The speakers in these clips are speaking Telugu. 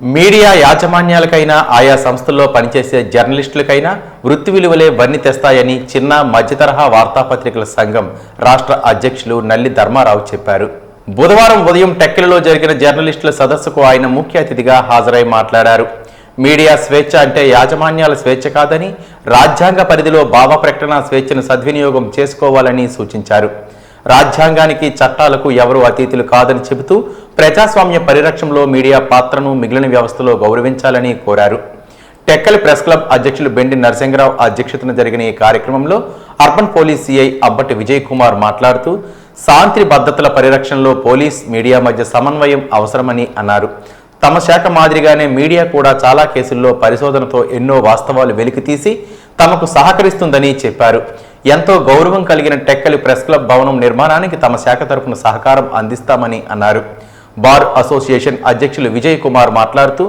మీడియా యాజమాన్యాలకైనా ఆయా సంస్థల్లో పనిచేసే జర్నలిస్టులకైనా వృత్తి విలువలే వన్ని తెస్తాయని చిన్న మధ్యతరహా వార్తాపత్రికల సంఘం రాష్ట్ర అధ్యక్షులు నల్లి ధర్మారావు చెప్పారు. బుధవారం ఉదయం టెక్కలలో జరిగిన జర్నలిస్టుల సదస్సుకు ఆయన ముఖ్య అతిథిగా హాజరై మాట్లాడారు. మీడియా స్వేచ్ఛ అంటే యాజమాన్యాల స్వేచ్ఛ కాదని రాజ్యాంగ పరిధిలో భావ ప్రకటన స్వేచ్ఛను సద్వినియోగం చేసుకోవాలని సూచించారు. రాజ్యాంగానికి చట్టాలకు ఎవరు అతీతులు కాదని చెబుతూ ప్రజాస్వామ్య పరిరక్షణలో మీడియా పాత్రను మిగిలిన వ్యవస్థలో గౌరవించాలని కోరారు. టెక్కలి ప్రెస్ క్లబ్ అధ్యక్షులు బెండి నరసింహరావు అధ్యక్షతన జరిగిన ఈ కార్యక్రమంలో urban police CI Abbati Vijay Kumar మాట్లాడుతూ శాంతి భద్రతల పరిరక్షణలో పోలీస్ మీడియా మధ్య సమన్వయం అవసరమని అన్నారు. తమ శాఖ మాదిరిగానే మీడియా కూడా చాలా కేసుల్లో పరిశోధనతో ఎన్నో వాస్తవాలు వెలికితీసి తమకు సహకరిస్తుందని చెప్పారు. ఎంతో గౌరవం కలిగిన టెక్కలి ప్రెస్ క్లబ్ భవనం నిర్మాణానికి తమ శాఖ తరఫున సహకారం అందిస్తామని అన్నారు. బార్ అసోసియేషన్ అధ్యక్షులు విజయ్ కుమార్ మాట్లాడుతూ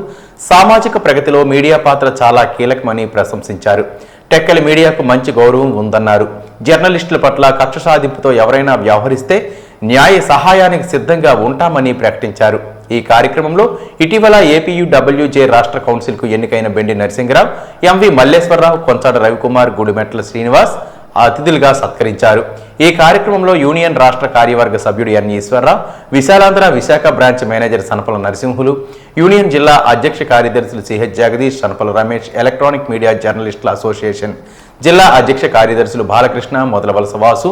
సామాజిక ప్రగతిలో మీడియా పాత్ర చాలా కీలకమని ప్రశంసించారు. టెక్కలి మీడియాకు మంచి గౌరవం ఉందన్నారు. జర్నలిస్టుల పట్ల కక్ష సాధింపుతో ఎవరైనా వ్యవహరిస్తే న్యాయ సహాయానికి సిద్ధంగా ఉంటామని ప్రకటించారు. ఈ కార్యక్రమంలో ఇటీవల ఏపీయూడబ్ల్యూజే రాష్ట్ర కౌన్సిల్కు ఎన్నికైన బెండి నరసింహరావు ఎంవి మల్లేశ్వరరావు కొంచాడ రవికుమార్ గుడిమెట్ల శ్రీనివాస్ అతిథులుగా సత్కరించారు. ఈ కార్యక్రమంలో యూనియన్ రాష్ట్ర కార్యవర్గ సభ్యుడు N Eswararao Visalaandhra Visakha branch manager Sanapala Narasimhulu union జిల్లా అధ్యక్ష కార్యదర్శులు CH Jagadish Sanapala Ramesh electronic media జర్నలిస్టుల అసోసియేషన్ జిల్లా అధ్యక్ష కార్యదర్శులు బాలకృష్ణ మొదలవలస వాసు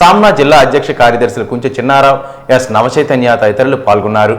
సామ్నా జిల్లా అధ్యక్ష కార్యదర్శులు కుంచె చిన్నారావు ఎస్ నవచైతన్య తదితరులు పాల్గొన్నారు.